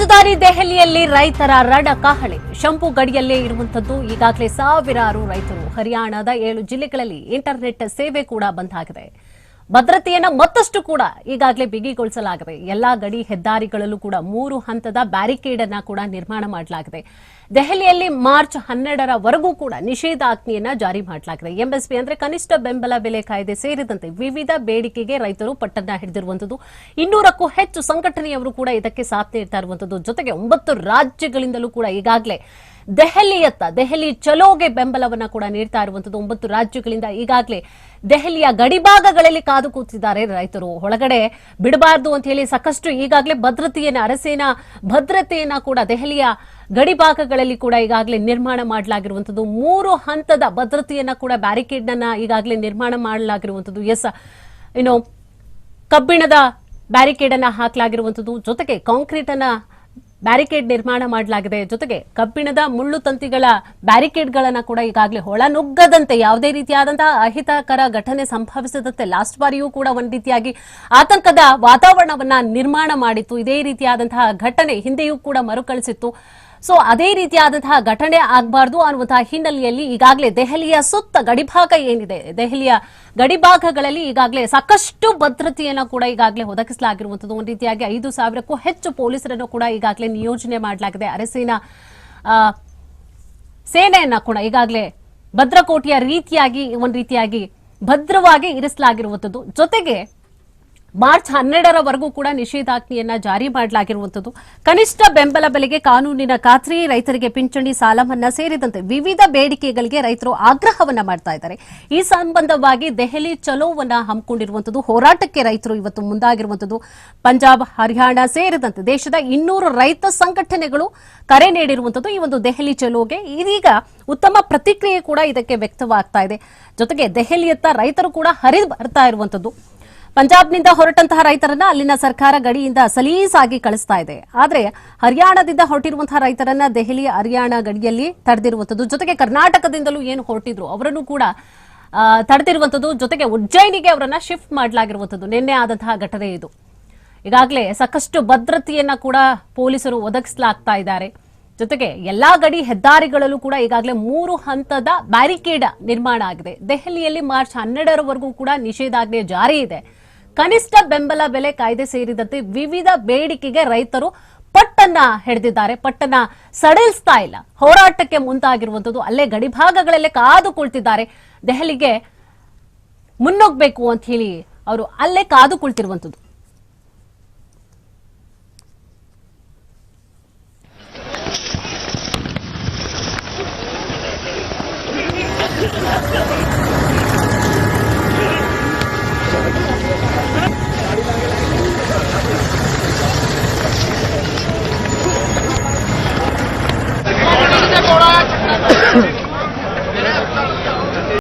ರಾಜಧಾನಿ ದೆಹಲಿಯಲ್ಲಿ ರೈತರ ರಣ ಕಹಳೆ ಶಂಪು ಗಡಿಯಲ್ಲೇ ಇರುವಂತದ್ದು ಈಗಾಗಲೇ ಸಾವಿರಾರು ರೈತರು ಹರಿಯಾಣದ ಏಳು ಜಿಲ್ಲೆಗಳಲ್ಲಿ ಇಂಟರ್ನೆಟ್ ಸೇವೆ ಕೂಡ ಬಂದ್ ಆಗಿದೆ. ಭದ್ರತೆಯನ್ನ ಮತ್ತಷ್ಟು ಕೂಡ ಈಗಾಗಲೇ ಬಿಗಿಗೊಳಿಸಲಾಗಿದೆ. ಎಲ್ಲಾ ಗಡಿ ಹೆದ್ದಾರಿಗಳಲ್ಲೂ ಕೂಡ ಮೂರು ಹಂತದ ಬ್ಯಾರಿಕೇಡ್ ಅನ್ನ ಕೂಡ ನಿರ್ಮಾಣ ಮಾಡಲಾಗಿದೆ. ದೆಹಲಿಯಲ್ಲಿ ಮಾರ್ಚ್ ಹನ್ನೆರಡರವರೆಗೂ ಕೂಡ ನಿಷೇಧಾಜ್ಞೆಯನ್ನ ಜಾರಿ ಮಾಡಲಾಗಿದೆ. ಎಂಎಸ್ಪಿ ಅಂದ್ರೆ ಕನಿಷ್ಠ ಬೆಂಬಲ ಬೆಲೆ ಕಾಯ್ದೆ ಸೇರಿದಂತೆ ವಿವಿಧ ಬೇಡಿಕೆಗೆ ರೈತರು ಪಟ್ಟನ್ನ ಹಿಡಿದಿರುವಂತದ್ದು. ಇನ್ನೂರಕ್ಕೂ ಹೆಚ್ಚು ಸಂಘಟನೆಯವರು ಕೂಡ ಇದಕ್ಕೆ ಸಾಥ್ ನೀಡ್ತಾ ಇರುವಂತದ್ದು. ಜೊತೆಗೆ ಒಂಬತ್ತು ರಾಜ್ಯಗಳಿಂದಲೂ ಕೂಡ ಈಗಾಗಲೇ ದೆಹಲಿಯತ್ತ, ದೆಹಲಿ ಚಲೋಗೆ ಬೆಂಬಲವನ್ನ ಕೂಡ ನೀಡ್ತಾ ಇರುವಂತದ್ದು ಒಂಬತ್ತು ರಾಜ್ಯಗಳಿಂದ ಈಗಾಗಲೇ ದೆಹಲಿಯ ಗಡಿಭಾಗಗಳಲ್ಲಿ ಕಾದು ಕೂತಿದ್ದಾರೆ ರೈತರು. ಒಳಗಡೆ ಬಿಡಬಾರದು ಅಂತ ಹೇಳಿ ಸಾಕಷ್ಟು ಈಗಾಗಲೇ ಭದ್ರತೆಯನ್ನ, ಅರಸೇನಾ ಭದ್ರತೆಯನ್ನ ಕೂಡ ದೆಹಲಿಯ ಗಡಿಭಾಗಗಳಲ್ಲಿ ಕೂಡ ಈಗಾಗಲೇ ನಿರ್ಮಾಣ ಮಾಡಲಾಗಿರುವಂತದ್ದು. ಮೂರು ಹಂತದ ಭದ್ರತೆಯನ್ನ ಕೂಡ ಬ್ಯಾರಿಕೇಡ್ ನನ್ನ ಈಗಾಗಲೇ ನಿರ್ಮಾಣ ಮಾಡಲಾಗಿರುವಂತದ್ದು. ಎಸ್ ಏನು ಕಬ್ಬಿಣದ ಬ್ಯಾರಿಕೇಡ್ ಅನ್ನ ಹಾಕಲಾಗಿರುವಂತದ್ದು. ಜೊತೆಗೆ ಕಾಂಕ್ರೀಟ್ ಅನ್ನ ಬ್ಯಾರಿಕೇಡ್ ನಿರ್ಮಾಣ ಮಾಡಲಾಗಿದೆ. ಜೊತೆಗೆ ಕಬ್ಬಿಣದ ಮುಳ್ಳು ತಂತಿಗಳ ಬ್ಯಾರಿಕೇಡ್ಗಳನ್ನ ಕೂಡ ಈಗಾಗಲೇ ಒಳನುಗ್ಗದಂತೆ ಯಾವುದೇ ರೀತಿಯಾದಂತಹ ಅಹಿತಕರ ಘಟನೆ ಸಂಭವಿಸದಂತೆ ಲಾಸ್ಟ್ ಬಾರಿಯೂ ಕೂಡ ಒಂದ್ ರೀತಿಯಾಗಿ ಆತಂಕದ ವಾತಾವರಣವನ್ನ ನಿರ್ಮಾಣ ಮಾಡಿತ್ತು. ಇದೇ ರೀತಿಯಾದಂತಹ ಘಟನೆ ಹಿಂದೆಯೂ ಕೂಡ ಮರುಕಳಿಸಿತ್ತು. ಸೊ ಅದೇ ರೀತಿಯಾದಂತಹ ಘಟನೆ ಆಗಬಾರ್ದು ಅನ್ನುವಂತಹ ಹಿನ್ನೆಲೆಯಲ್ಲಿ ಈಗಾಗಲೇ ದೆಹಲಿಯ ಸುತ್ತ ಗಡಿಭಾಗ ಏನಿದೆ, ದೆಹಲಿಯ ಗಡಿಭಾಗಗಳಲ್ಲಿ ಈಗಾಗಲೇ ಸಾಕಷ್ಟು ಭದ್ರತೆಯನ್ನು ಕೂಡ ಈಗಾಗಲೇ ಒದಗಿಸಲಾಗಿರುವಂತದ್ದು. ಒಂದು ರೀತಿಯಾಗಿ ಐದು ಸಾವಿರಕ್ಕೂ ಹೆಚ್ಚು ಪೊಲೀಸರನ್ನು ಕೂಡ ಈಗಾಗಲೇ ನಿಯೋಜನೆ ಮಾಡಲಾಗಿದೆ. ಅರಸಿನ ಸೇನೆಯನ್ನ ಕೂಡ ಈಗಾಗಲೇ ಭದ್ರಕೋಟೆಯ ರೀತಿಯಾಗಿ, ಒಂದು ರೀತಿಯಾಗಿ ಭದ್ರವಾಗಿ ಇರಿಸಲಾಗಿರುವಂಥದ್ದು ಜೊತೆಗೆ ಮಾರ್ಚ್ ಹನ್ನೆರಡರವರೆಗೂ ಕೂಡ ನಿಷೇಧಾಜ್ಞೆಯನ್ನ ಜಾರಿ ಮಾಡಲಾಗಿರುವಂತದ್ದು ಕನಿಷ್ಠ ಬೆಂಬಲ ಬೆಲೆಗೆ ಕಾನೂನಿನ ಖಾತ್ರಿ, ರೈತರಿಗೆ ಪಿಂಚಣಿ ಸಾಲ ಮನ್ನಾ ಸೇರಿದಂತೆ ವಿವಿಧ ಬೇಡಿಕೆಗಳಿಗೆ ರೈತರು ಆಗ್ರಹವನ್ನ ಮಾಡ್ತಾ ಇದ್ದಾರೆ. ಈ ಸಂಬಂಧವಾಗಿ ದೆಹಲಿ ಚಲೋವನ್ನ ಹಮ್ಮಿಕೊಂಡಿರುವಂತದ್ದು ಹೋರಾಟಕ್ಕೆ ರೈತರು ಇವತ್ತು ಮುಂದಾಗಿರುವಂತದ್ದು ಪಂಜಾಬ್, ಹರಿಯಾಣ ಸೇರಿದಂತೆ ದೇಶದ ಇನ್ನೂರು ರೈತ ಸಂಘಟನೆಗಳು ಕರೆ ನೀಡಿರುವಂತದ್ದು ಈ ಒಂದು ದೆಹಲಿ ಚಲೋಗೆ. ಇದೀಗ ಉತ್ತಮ ಪ್ರತಿಕ್ರಿಯೆ ಕೂಡ ಇದಕ್ಕೆ ವ್ಯಕ್ತವಾಗ್ತಾ ಇದೆ. ಜೊತೆಗೆ ದೆಹಲಿಯತ್ತ ರೈತರು ಕೂಡ ಹರಿದು ಬರ್ತಾ ಇರುವಂತದ್ದು ಪಂಜಾಬ್ನಿಂದ ಹೊರಟಂತಹ ರೈತರನ್ನ ಅಲ್ಲಿನ ಸರ್ಕಾರ ಗಡಿಯಿಂದ ಸಲೀಸಾಗಿ ಕಳಿಸ್ತಾ ಇದೆ. ಆದರೆ ಹರಿಯಾಣದಿಂದ ಹೊರಟಿರುವಂತಹ ರೈತರನ್ನ ದೆಹಲಿ ಹರಿಯಾಣ ಗಡಿಯಲ್ಲಿ ತಡೆದಿರುವಂತದ್ದು ಜೊತೆಗೆ ಕರ್ನಾಟಕದಿಂದಲೂ ಏನು ಹೊರಟಿದ್ರು ಅವರನ್ನು ಕೂಡ ತಡೆದಿರುವಂಥದ್ದು, ಜೊತೆಗೆ ಉಜ್ಜಯಿನಿಗೆ ಅವರನ್ನ ಶಿಫ್ಟ್ ಮಾಡಲಾಗಿರುವಂತದ್ದು ನಿನ್ನೆ ಆದಂತಹ ಘಟನೆ ಇದು. ಈಗಾಗಲೇ ಸಾಕಷ್ಟು ಭದ್ರತೆಯನ್ನ ಕೂಡ ಪೊಲೀಸರು ಒದಗಿಸಲಾಗ್ತಾ ಇದ್ದಾರೆ. ಜೊತೆಗೆ ಎಲ್ಲಾ ಗಡಿ ಹೆದ್ದಾರಿಗಳಲ್ಲೂ ಕೂಡ ಈಗಾಗಲೇ ಮೂರು ಹಂತದ ಬ್ಯಾರಿಕೇಡ್ ನಿರ್ಮಾಣ ಆಗಿದೆ. ದೆಹಲಿಯಲ್ಲಿ ಮಾರ್ಚ್ ಹನ್ನೆರಡರವರೆಗೂ ಕೂಡ ನಿಷೇಧಾಜ್ಞೆ ಜಾರಿ ಇದೆ. ಕನಿಷ್ಠ ಬೆಂಬಲ ಬೆಲೆ ಕಾಯ್ದೆ ಸೇರಿದಂತೆ ವಿವಿಧ ಬೇಡಿಕೆಗೆ ರೈತರು ಪಟ್ಟನ್ನ ಹಿಡಿದಿದ್ದಾರೆ. ಪಟ್ಟನ್ನ ಸಡಿಲಿಸ್ತಾ ಇಲ್ಲ. ಹೋರಾಟಕ್ಕೆ ಮುಂತಾಗಿರುವಂತದ್ದು ಅಲ್ಲೇ ಗಡಿಭಾಗಗಳಲ್ಲೇ ಕಾದು ಕುಳಿತಿದ್ದಾರೆ ದೆಹಲಿಗೆ ಮುನ್ನುಗ್ಬೇಕು ಅಂತ ಹೇಳಿ ಅವರು ಅಲ್ಲೇ ಕಾದು ಕುಳಿತಿರುವಂತದ್ದು